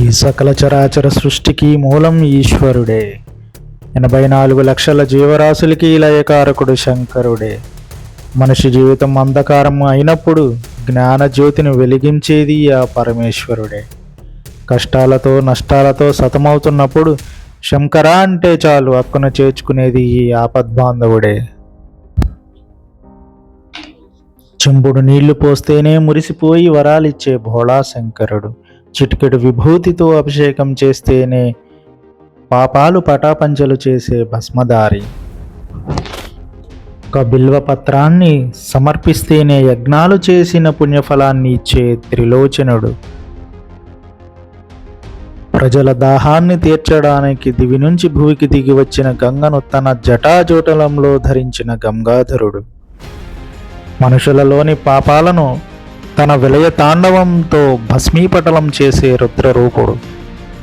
ఈ సకల చరాచర సృష్టికి మూలం ఈశ్వరుడే. ఎనభై నాలుగు లక్షల జీవరాశులకి లయకారకుడు శంకరుడే. మనిషి జీవితం అంధకారం అయినప్పుడు జ్ఞాన జ్యోతిని వెలిగించేది ఆ పరమేశ్వరుడే. కష్టాలతో నష్టాలతో సతమవుతున్నప్పుడు శంకర అంటే చాలు అక్కున చేర్చుకునేది ఈ ఆపద్బాంధవుడే. చెంబుడు నీళ్ళు పోస్తేనే మురిసిపోయి వరాలిచ్చే భోళా శంకరుడు. చిటికెడు విభూతితో అభిషేకం చేస్తేనే పాపాలు పటాపంచలు చేసే భస్మదారి. ఒక బిల్వ పత్రాన్ని సమర్పిస్తేనే యజ్ఞాలు చేసిన పుణ్యఫలాన్ని ఇచ్చే త్రిలోచనుడు. ప్రజల దాహాన్ని తీర్చడానికి దివి నుంచి భూమికి దిగి వచ్చిన గంగను తన జటాజోటలంలో ధరించిన గంగాధరుడు. మనుషులలోని పాపాలను తన విలయ తాండవంతో భస్మీపటలం చేసే రుద్రరూపుడు.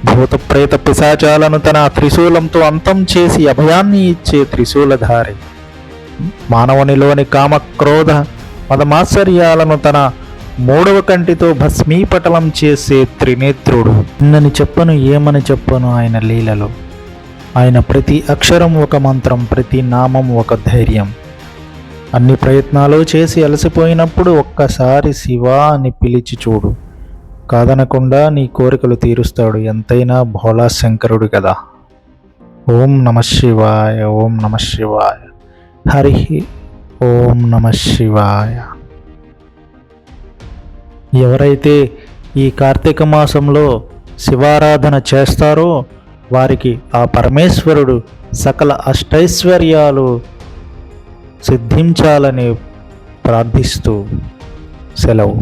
భూత ప్రేత పిశాచాలను తన త్రిశూలంతో అంతం చేసి అభయాన్ని ఇచ్చే త్రిశూలధారి. మానవునిలోని కామక్రోధ మదమాశ్చర్యాలను తన మూడవ కంటితో భస్మీపటలం చేసే త్రినేత్రుడు. నిన్నని చెప్పను ఏమని చెప్పను ఆయన లీలలో. ఆయన ప్రతి అక్షరం ఒక మంత్రం ప్రతి నామం ఒక ధైర్యం. అన్ని ప్రయత్నాలు చేసి అలసిపోయినప్పుడు ఒక్కసారి శివ అని పిలిచి చూడు. కాదనకుండా నీ కోరికలు తీరుస్తాడు. ఎంతైనా భోలా శంకరుడు కదా. ఓం నమ శివాయ ఓం నమ శివాయ. హరి ఓం నమ శివాయ. ఎవరైతే ఈ కార్తీక మాసంలో శివారాధన చేస్తారో వారికి ఆ పరమేశ్వరుడు సకల అష్టైశ్వర్యాలు సిద్ధించాలని ప్రార్థిస్తూ సెలవు.